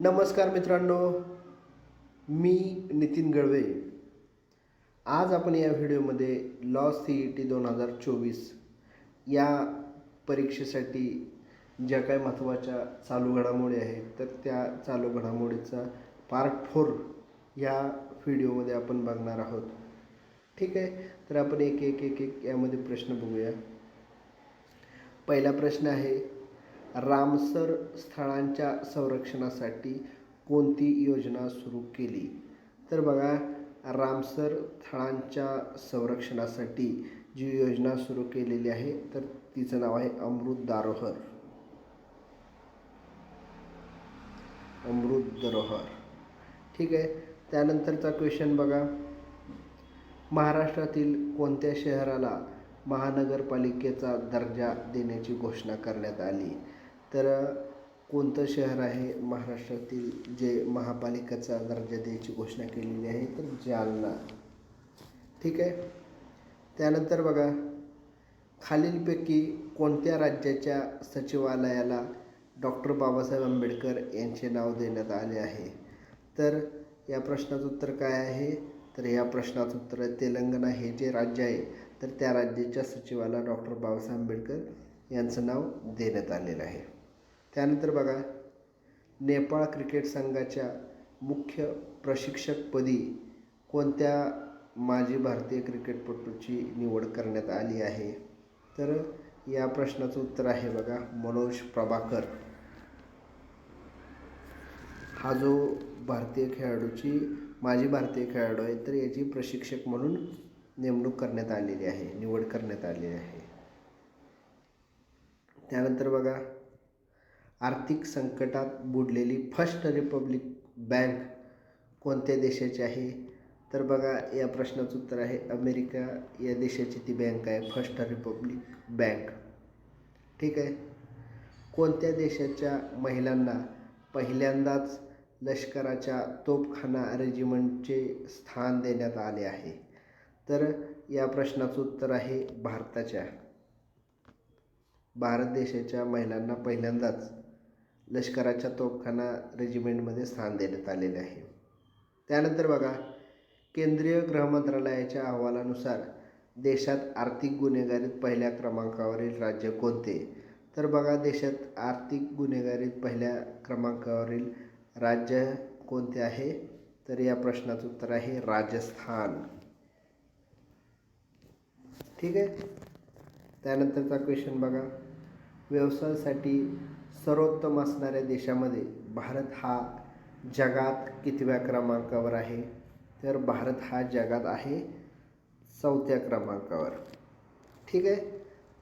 नमस्कार मित्रांनो मी नितीन गळवे आज आपण या व्हिडिओमध्ये लॉ सी ई टी दोन हजार चोवीस या परीक्षेसाठी ज्या काही महत्त्वाच्या चालू घडामोडी आहेत तर त्या चालू घडामोडीचा पार्ट फोर या व्हिडिओमध्ये आपण बघणार आहोत. ठीक आहे? तर आपण एक एक एक एक यामध्ये प्रश्न बघूया. पहिला प्रश्न आहे रामसर स्थळांच्या संरक्षणासाठी कोणती योजना सुरू केली? तर बघा रामसर स्थळांच्या संरक्षणासाठी जी योजना सुरू केलेली आहे तर तिचं नाव आहे अमृत दारोहर अमृत दरोहर ठीक आहे त्यानंतरचा क्वेश्चन बघा. महाराष्ट्रातील कोणत्या शहराला महानगरपालिकेचा दर्जा देण्याची घोषणा करण्यात आली? तर कोणतं शहर आहे महाराष्ट्रातील जे महापालिकाचा दर्जा द्यायची घोषणा केलेली आहे तर जालना. ठीक आहे? त्यानंतर बघा खालीलपैकी कोणत्या राज्याच्या सचिवालयाला डॉक्टर बाबासाहेब आंबेडकर यांचे नाव देण्यात आले आहे? तर या प्रश्नाचं उत्तर काय आहे? तर या प्रश्नाचं उत्तर आहे तेलंगणा. हे जे राज्य आहे तर त्या राज्याच्या सचिवाला डॉक्टर बाबासाहेब आंबेडकर यांचं नाव देण्यात आलेलं आहे. त्यानंतर बघा नेपाळ क्रिकेट संघाच्या मुख्य प्रशिक्षकपदी कोणत्या माजी भारतीय क्रिकेटपटूची निवड करण्यात आली आहे? तर या प्रश्नाचं उत्तर आहे बघा मनोज प्रभाकर. हा जो भारतीय खेळाडूची माजी भारतीय खेळाडू आहे तर याची प्रशिक्षक म्हणून नेमणूक करण्यात आलेली आहे निवड करण्यात आलेली आहे. त्यानंतर बघा आर्थिक संकटात बुडलेली फर्स्ट रिपब्लिक बँक कोणत्या देशाची आहे? तर बघा या प्रश्नाचं उत्तर आहे अमेरिका. या देशाची ती बँक आहे फर्स्ट रिपब्लिक बँक. ठीक आहे? कोणत्या देशाच्या महिलांना पहिल्यांदाच लष्कराच्या तोफखाना रेजिमेंटचे स्थान देण्यात आले आहे? तर या प्रश्नाचं उत्तर आहे भारताच्या. भारत देशाच्या महिलांना पहिल्यांदाच लष्कराच्या तोफखाना रेजिमेंटमध्ये स्थान देण्यात आलेले आहे. त्यानंतर बघा केंद्रीय गृहमंत्रालयाच्या अहवालानुसार देशात आर्थिक गुन्हेगारीत पहिल्या क्रमांकावरील राज्य कोणते? तर बघा देशात आर्थिक गुन्हेगारीत पहिल्या क्रमांकावरील राज्य कोणते आहे? तर या प्रश्नाचं उत्तर आहे राजस्थान. ठीक आहे? त्यानंतरचा क्वेश्चन बघा. व्यवसायासाठी सर्वोत्तम असणाऱ्या देशामध्ये भारत हा जगात कितव्या क्रमांकावर आहे? तर भारत हा जगात आहे चौथ्या क्रमांकावर. ठीक आहे?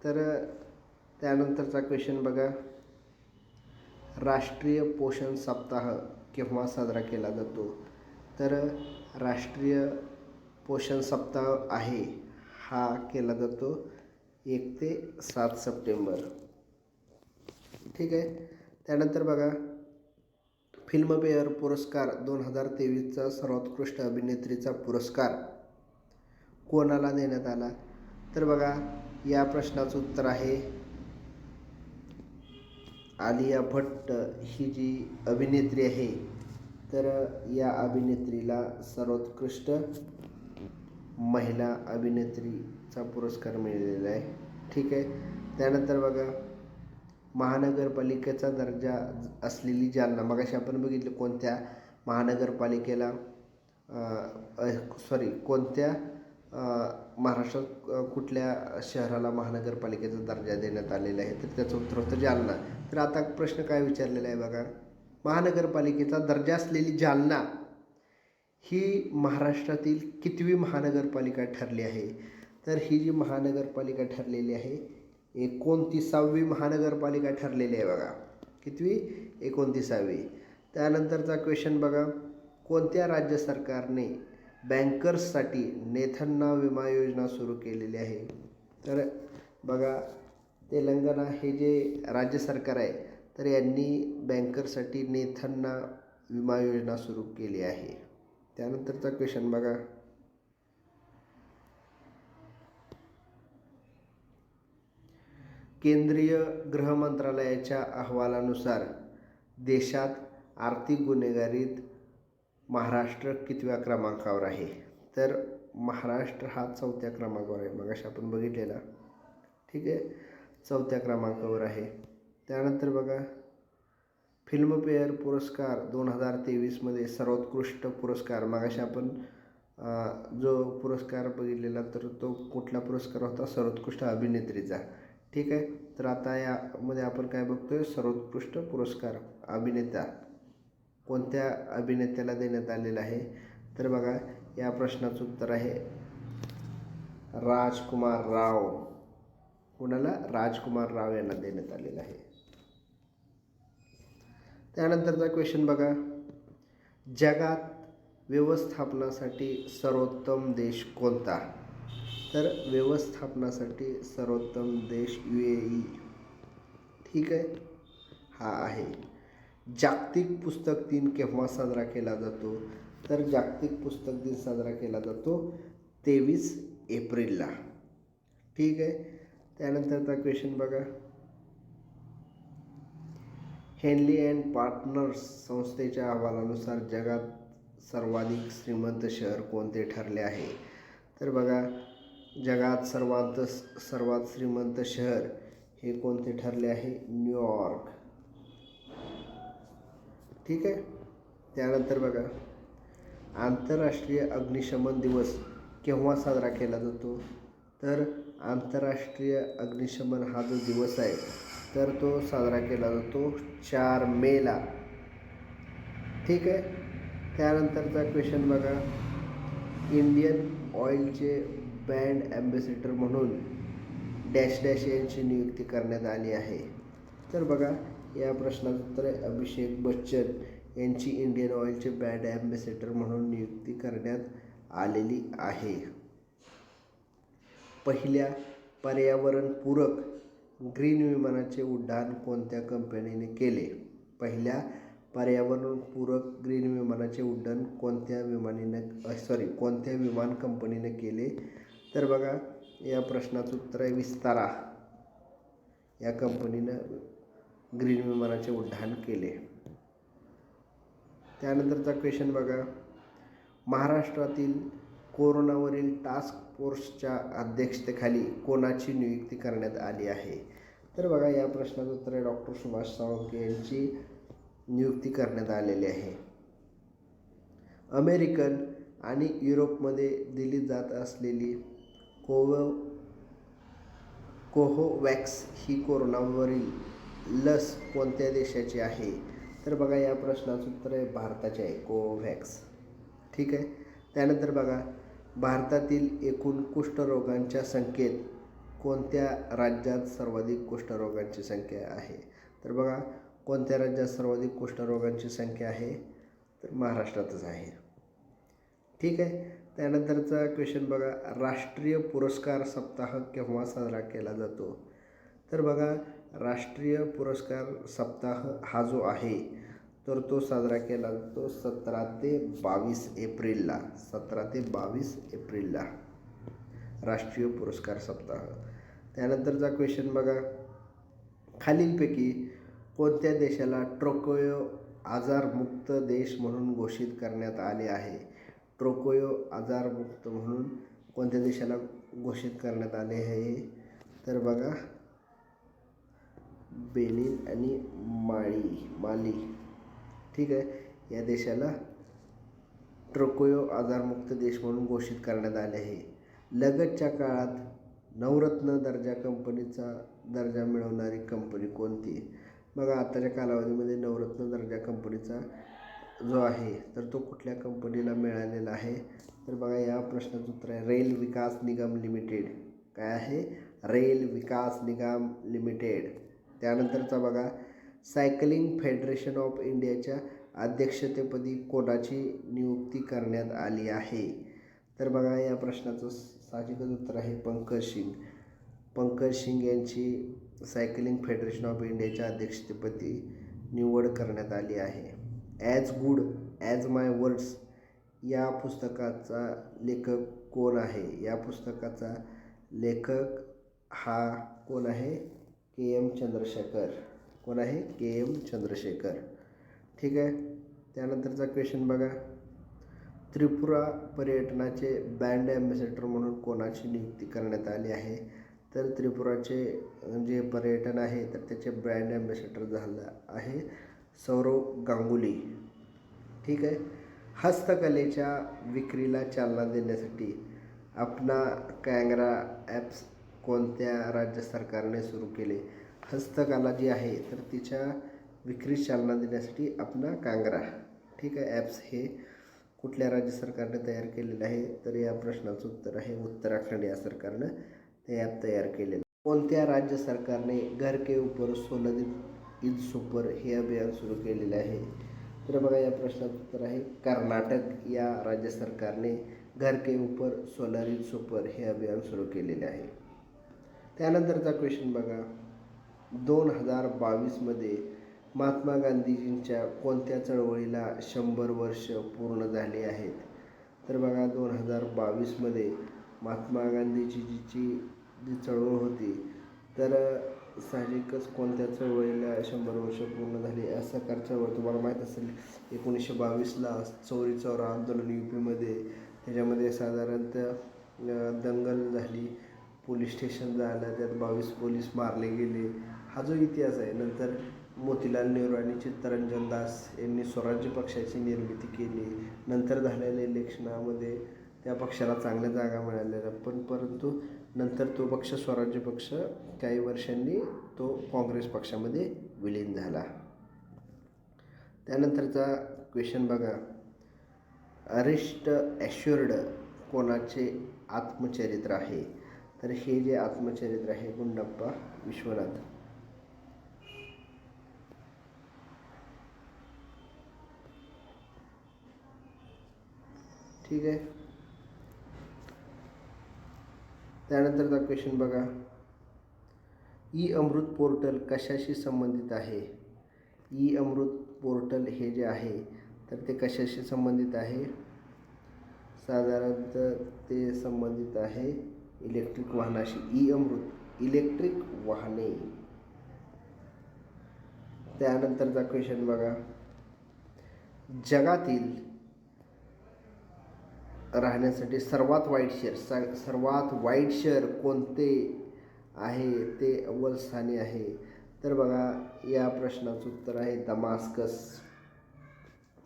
तर त्यानंतरचा क्वेश्चन बघा. राष्ट्रीय पोषण सप्ताह केव्हा साजरा केला जातो? तर राष्ट्रीय पोषण सप्ताह आहे हा केला जातो एक ते सात सप्टेंबर. ठीक आहे. त्यानंतर बघा फिल्मफेअर पुरस्कार दोन हजार तेवीसचा सर्वोत्कृष्ट अभिनेत्रीचा पुरस्कार कोणाला देण्यात आला? तर बघा या प्रश्नाचं उत्तर आहे आलिया भट्ट ही जी अभिनेत्री आहे तर या अभिनेत्रीला सर्वोत्कृष्ट महिला अभिनेत्रीचा पुरस्कार मिळालेला आहे. ठीक आहे. त्यानंतर बघा महानगरपालिकेचा दर्जा असलेली जालना. मगाशी आपण बघितलं कोणत्या महानगरपालिकेला सॉरी कोणत्या महाराष्ट्रात कुठल्या शहराला महानगरपालिकेचा दर्जा देण्यात आलेला आहे? तर त्याचं उत्तर होतं जालना. तर आता प्रश्न काय विचारलेला आहे बघा. महानगरपालिकेचा दर्जा असलेली जालना ही महाराष्ट्रातील कितवी महानगरपालिका ठरली आहे? तर ही जी महानगरपालिका ठरलेली आहे एकोणतीसावी महानगरपालिका ठरलेली आहे बघा. कितवी? एकोणतीसावी. त्यानंतरचा क्वेश्चन बघा. कोणत्या राज्य सरकारने बँकर्ससाठी नेथन्ना विमा योजना सुरू केलेली आहे? तर बघा तेलंगणा हे जे राज्य सरकार आहे तर यांनी बँकर्ससाठी नेथन्ना विमा योजना सुरू केली आहे. त्यानंतरचा क्वेश्चन बघा. केंद्रीय गृहमंत्रालयाच्या अहवालानुसार देशात आर्थिक गुन्हेगारीत महाराष्ट्र कितव्या क्रमांकावर आहे? तर महाराष्ट्र हा चौथ्या क्रमांकावर आहे. मगाशी आपण बघितलेला. ठीक आहे? चौथ्या क्रमांकावर आहे. त्यानंतर बघा. फिल्मफेअर पुरस्कार दोन हजार तेवीसमध्ये सर्वोत्कृष्ट पुरस्कार. मागाशी आपण जो पुरस्कार बघितलेला तर तो कुठला पुरस्कार होता? सर्वोत्कृष्ट अभिनेत्रीचा. ठीक आहे. तर आता यामध्ये आपण काय बघतोय? सर्वोत्कृष्ट पुरस्कार अभिनेता कोणत्या अभिनेत्याला देण्यात आलेला आहे? तर बघा या प्रश्नाचं उत्तर आहे राजकुमार राव. कुणाला? राजकुमार राव यांना देण्यात आलेला आहे. त्यानंतरचा क्वेश्चन बघा. जगात व्यवस्थापनासाठी सर्वोत्तम देश कोणता? तर व्यवस्थापनासाठी सर्वोत्तम देश यू ए ई. ठीक आहे? हा आहे. जागतिक पुस्तक दिन केव्हा साजरा केला जातो? तर जागतिक पुस्तक दिन साजरा केला जातो तेवीस एप्रिलला. ठीक आहे? त्यानंतरचा क्वेश्चन बघा. हेनली अँड पार्टनर्स संस्थेच्या अहवालानुसार जगात सर्वाधिक श्रीमंत शहर कोणते ठरले आहे? तर बघा जगात सर्वात सर्वात श्रीमंत शहर हे कोणते ठरले आहे? न्यूयॉर्क ठीक आहे? त्यानंतर बघा आंतरराष्ट्रीय अग्निशमन दिवस केव्हा साजरा केला जातो? तर आंतरराष्ट्रीय अग्निशमन हा जो दिवस आहे तर तो साजरा केला जातो चार मेला. ठीक आहे? त्यानंतरचा क्वेश्चन बघा. इंडियन ऑइलचे ब्रँड ॲम्बेसिडर म्हणून डॅश डॅश यांची नियुक्ती करण्यात आली आहे. तर बघा या प्रश्नाचं उत्तर आहे. अभिषेक बच्चन यांची इंडियन ऑइलचे ब्रँड ॲम्बेसिडर म्हणून नियुक्ती करण्यात आलेली आहे. पहिल्या पर्यावरणपूरक ग्रीन विमानाचे उड्डाण कोणत्या कंपनीने केले? पहिल्या पर्यावरणपूरक ग्रीन विमानाचे उड्डाण कोणत्या विमानीनं सॉरी कोणत्या विमान कंपनीने केले? तर बघा या प्रश्नाचं उत्तर आहे विस्तारा. या कंपनीनं ग्रीन विमानाचे उड्डाण केले. त्यानंतरचा क्वेश्चन बघा. महाराष्ट्रातील कोरोनावरील टास्क फोर्सच्या अध्यक्षतेखाली कोणाची नियुक्ती करण्यात आली आहे? तर बघा या प्रश्नाचं उत्तर आहे डॉक्टर सुभाष सावंत यांची. नियुक्ती करण्यात आलेली आहे. अमेरिकन आणि युरोपमध्ये दिली जात असलेली कोवो कोहोवॅक्स ही कोरोनावरील लस कोणत्या देशाची आहे? तर बघा या प्रश्नाचं उत्तर आहे भारताचे आहे कोवोव्हॅक्स. ठीक आहे? त्यानंतर बघा भारतातील एकूण कुष्ठरोगांच्या संख्येत कोणत्या राज्यात सर्वाधिक कुष्ठरोगांची संख्या आहे? तर बघा कोणत्या राज्यात सर्वाधिक कुष्ठरोगांची संख्या आहे? तर महाराष्ट्रातच आहे. ठीक आहे? त्यानंतरचा क्वेश्चन बघा. राष्ट्रीय पुरस्कार सप्ताह केव्हा साजरा केला जातो? तर बघा राष्ट्रीय पुरस्कार सप्ताह हा जो आहे तर तो साजरा केला जातो सतरा ते बावीस एप्रिलला. सतरा ते बावीस एप्रिलला राष्ट्रीय पुरस्कार सप्ताह. त्यानंतरचा क्वेश्चन बघा. खालीलपैकी कोणत्या देशाला ट्रोकोयो आजारमुक्त देश म्हणून घोषित करण्यात आले आहे? ट्रोकोयो आजारमुक्त म्हणून कोणत्या देशाला घोषित करण्यात आले आहे? तर बघा. बेनिन आणि माळी माली. ठीक आहे. या देशाला ट्रोकोयो आजारमुक्त देश म्हणून घोषित करण्यात आले आहे. लगतच्या काळात नवरत्न दर्जा कंपनीचा दर्जा मिळवणारी कंपनी कोणती? बघा आत्ताच्या कालावधीमध्ये नवरत्न दर्जा कंपनीचा जो आहे तर तो कुठल्या कंपनीला मिळालेला आहे? तर बघा या प्रश्नाचं उत्तर आहे. Rail Vikas Nigam limited. काय आहे? Rail Vikas Nigam limited. त्यानंतरचा बघा सायकलिंग फेडरेशन ऑफ इंडियाच्या अध्यक्षतेपदी कोणाची नियुक्ती करण्यात आली आहे? तर बघा या प्रश्नाचं साहजिकच उत्तर आहे पंकज सिंग पंकज सिंग यांची सायकलिंग फेडरेशन ऑफ इंडियाच्या अध्यक्षतेपदी निवड करण्यात आली आहे. As good as my words या पुस्तकाचा लेखक कोण आहे? या पुस्तकाचा लेखक हा कोण आहे? K M Chandrashekhar. कोण आहे? K M Chandrashekhar. ठीक आहे? त्यानंतरचा क्वेश्चन बघा. त्रिपुरा पर्यटनाचे बँड ॲम्बॅसेडर म्हणून कोणाची नियुक्ती करण्यात आली आहे? तर त्रिपुराचे जे पर्यटन आहे तर त्याचे ब्रँड ॲम्बॅसेडर झालं आहे सौरव गांगुली. ठीक आहे? हस्तकलेच्या विक्रीला चालना देण्यासाठी आपणा कँगरा ॲप्स कोणत्या राज्य सरकारने सुरू केले? हस्तकला जी आहे तर तिच्या विक्रीस चालना देण्यासाठी आपणा कांगरा. ठीक आहे? ॲप्स हे कुठल्या राज्य सरकारने तयार केलेलं आहे? तर या प्रश्नाचं उत्तर आहे उत्तराखंड या सरकारनं ते ॲप तयार केलेलं कोणत्या राज्य सरकारने घर के ऊपर सोलर ईद सुपर हे अभियान सुरू केलेले आहे? तर बघा या प्रश्नाचं उत्तर आहे कर्नाटक या राज्य सरकारने घर के ऊपर सोलर ईद सुपर हे अभियान सुरू केलेले आहे. त्यानंतरचा क्वेश्चन बघा. दोन हजार बावीसमध्ये महात्मा गांधीजींच्या कोणत्या चळवळीला शंभर वर्ष पूर्ण झाले आहेत? तर बघा दोन हजार बावीसमध्ये महात्मा गांधीजीची जी चळवळ होती तर साहजिकच कोणत्या चळवळीला शंभर वर्ष पूर्ण झाली असकार चळवळ तुम्हाला माहीत असेल एकोणीसशे बावीसला चौरी चौरा आंदोलन यू पीमध्ये त्याच्यामध्ये साधारणतः दंगल झाली पोलीस स्टेशन झालं त्यात बावीस पोलीस मारले गेले. हा जो इतिहास आहे नंतर मोतीलाल नेहरू आणि चित्तरंजन दास यांनी स्वराज्य पक्षाची निर्मिती केली. नंतर झालेल्या इलेक्शनामध्ये त्या पक्षाला चांगल्या जागा मिळालेल्या पण परंतु नंतर तो पक्ष स्वराज्य पक्ष काही वर्षांनी तो काँग्रेस पक्षामध्ये विलीन झाला. त्यानंतरचा क्वेश्चन बघा. अरिस्ट ॲश्युर्ड कोणाचे आत्मचरित्र आहे? तर हे जे आत्मचरित्र आहे गुंडप्पा विश्वनाथ. ठीक आहे? त्यानंतरचा क्वेश्चन बघा. ई अमृत पोर्टल कशाशी संबंधित आहे? ई अमृत पोर्टल हे जे आहे तर ते कशाशी संबंधित आहे? साधारणतः ते संबंधित आहे इलेक्ट्रिक वाहनाशी. ई अमृत इलेक्ट्रिक वाहने. त्यानंतरचा क्वेश्चन बघा. जगातील राहण्यासाठी सर्वात वाईट शहर स सर्वात वाईट शहर कोणते आहे ते अव्वल स्थानी आहे? तर बघा या प्रश्नाचं उत्तर आहे दमास्कस.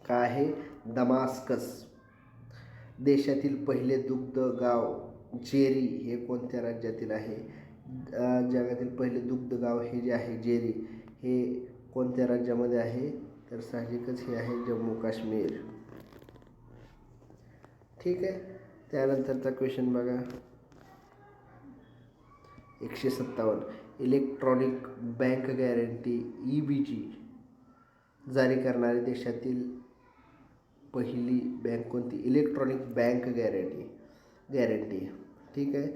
काय आहे? दमास्कस. देशातील पहिले दुग्ध गाव जेरी हे कोणत्या राज्यातील आहे? जगातील पहिले दुग्ध गाव हे जे आहे जेरी हे कोणत्या राज्यामध्ये आहे? तर साहजिकच हे आहे जम्मू काश्मीर ठीक आहे. त्यानंतरचा क्वेश्चन बघा. एकशे सत्तावन्न. Electronic bank guarantee E B G जारी करणारी देशातील पहिली बँक कोणती? इलेक्ट्रॉनिक बँक गॅरंटी गॅरंटी ठीक आहे.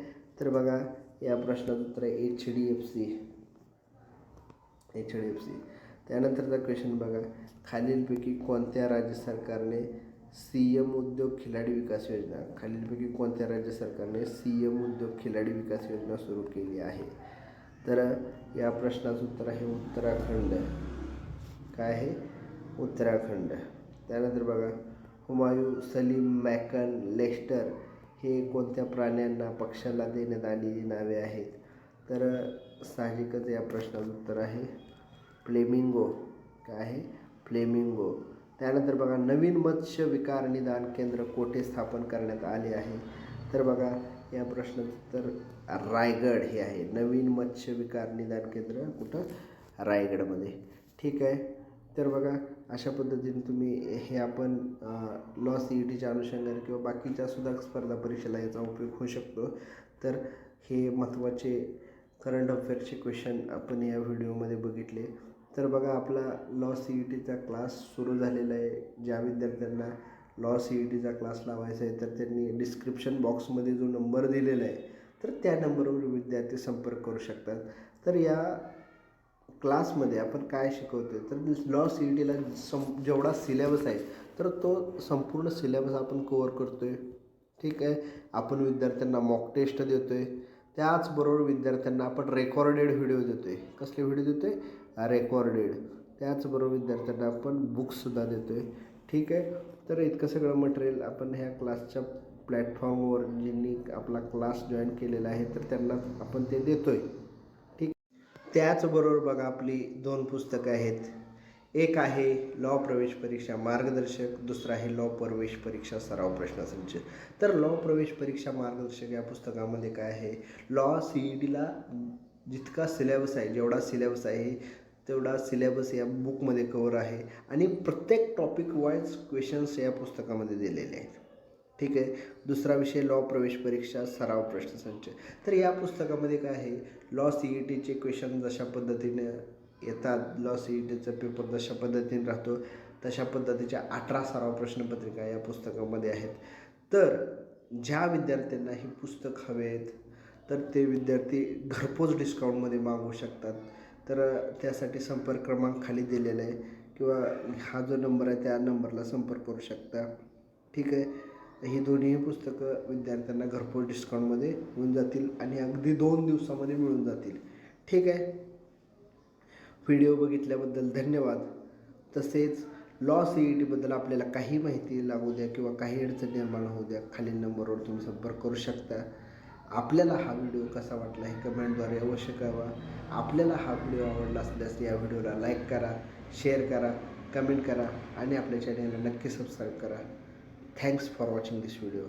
तर बघा या प्रश्नाचं उत्तर आहे H D F C H D F C त्यानंतरचा क्वेश्चन बघा. खालीलपैकी कोणत्या राज्य सरकारने सी एम उद्योग खिलाडी विकास योजना. खालीलपैकी कोणत्या राज्य सरकारने सी एम उद्योग खिलाडी विकास योजना सुरू केली आहे? तर या प्रश्नाचं उत्तर आहे उत्तराखंड. काय आहे? उत्तराखंड. त्यानंतर बघा हुमायू सलीम मॅकन लेस्टर हे कोणत्या प्राण्यांना पक्षाला देण्यात आलेली नावे आहेत? तर साहजिकच या प्रश्नाचं उत्तर आहे फ्लेमिंगो. काय आहे? फ्लेमिंगो. त्यानंतर बघा नवीन मत्स्य विकार निदान केंद्र कोठे स्थापन करण्यात आले आहे? तर बघा या प्रश्नाचं तर रायगड हे आहे. नवीन मत्स्य विकार निदान केंद्र कुठं? रायगडमध्ये. ठीक आहे? तर बघा अशा पद्धतीने तुम्ही हे आपण लॉ सी ई टीच्या अनुषंगाने किंवा बाकीच्या सुद्धा स्पर्धा परीक्षेला याचा उपयोग होऊ शकतो. तर हे महत्त्वाचे करंट अफेअरचे क्वेश्चन आपण या व्हिडिओमध्ये बघितले. तर बघा आपला लॉ सी ई टीचा क्लास सुरू झालेला आहे. ज्या विद्यार्थ्यांना लॉ सी ई टीचा क्लास लावायचा आहे तर त्यांनी डिस्क्रिप्शन बॉक्समध्ये जो नंबर दिलेला आहे तर त्या नंबरवर विद्यार्थी संपर्क करू शकतात. तर या क्लासमध्ये आपण काय शिकवतो आहे तर लॉ सी ई टीला सं जेवढा सिलेबस आहे तर तो संपूर्ण सिलेबस आपण कवर करतो आहे ठीक आहे? आपण विद्यार्थ्यांना मॉक टेस्ट देतो आहे त्याचबरोबर विद्यार्थ्यांना आपण रेकॉर्डेड व्हिडिओ देतो आहे कसले व्हिडिओ देतो आहे रेकॉर्डेड. त्याचबरोबर विद्यार्थ्यांना आपण बुक्ससुद्धा देतो आहे ठीक आहे? तर इतकं सगळं मटेरियल आपण ह्या क्लासच्या प्लॅटफॉर्मवर ज्यांनी आपला क्लास जॉईन केलेला आहे तर त्यांना आपण ते देतो आहे ठीक? त्याचबरोबर बघा आपली दोन पुस्तकं आहेत. एक आहे लॉ प्रवेश परीक्षा मार्गदर्शक दुसरं आहे लॉ प्रवेश परीक्षा सराव प्रश्नसंच. तर लॉ प्रवेश परीक्षा मार्गदर्शक या पुस्तकामध्ये काय आहे? लॉ सी ई डीला जितका सिलेबस आहे जेवढा सिलेबस आहे तेवढा सिलेबस या बुकमध्ये कवर आहे. आणि प्रत्येक टॉपिक वाईज क्वेश्चन्स या पुस्तकामध्ये दिलेले आहेत. ठीक आहे? दुसरा विषय लॉ प्रवेश परीक्षा सराव प्रश्नसंच. तर या पुस्तकामध्ये काय आहे? लॉ सी ई टीचे क्वेश्चन जशा पद्धतीने येतात लॉ सी ई टीचा पेपर जशा पद्धतीने राहतो तशा पद्धतीच्या अठरा सराव प्रश्नपत्रिका या पुस्तकामध्ये आहेत. तर ज्या विद्यार्थ्यांना ही पुस्तक हवेत तर ते विद्यार्थी घरपोच डिस्काउंटमध्ये मागवू शकतात. तर त्यासाठी संपर्क क्रमांक खाली दिलेला आहे. किंवा हा जो नंबर आहे त्या नंबरला संपर्क करू शकता. ठीक आहे? ही दोन्ही पुस्तकं विद्यार्थ्यांना घरपोच डिस्काउंटमध्ये मिळून जातील आणि अगदी दोन दिवसामध्ये मिळून जातील. ठीक आहे? व्हिडिओ बघितल्याबद्दल धन्यवाद. तसेच लॉ सी ई टीबद्दल आपल्याला काही माहिती लागू द्या किंवा काही अडचण निर्माण होऊ द्या खालील नंबरवर तुम्ही संपर्क करू शकता. आपल्याला हा व्हिडिओ कसा वाटला हे कमेंटद्वारे अवश्य कळवा. आपल्याला हा व्हिडिओ आवडला असल्यास या व्हिडिओला लाईक करा शेअर करा कमेंट करा आणि आपल्या चॅनलला नक्की सबस्क्राईब करा. Thanks for watching this video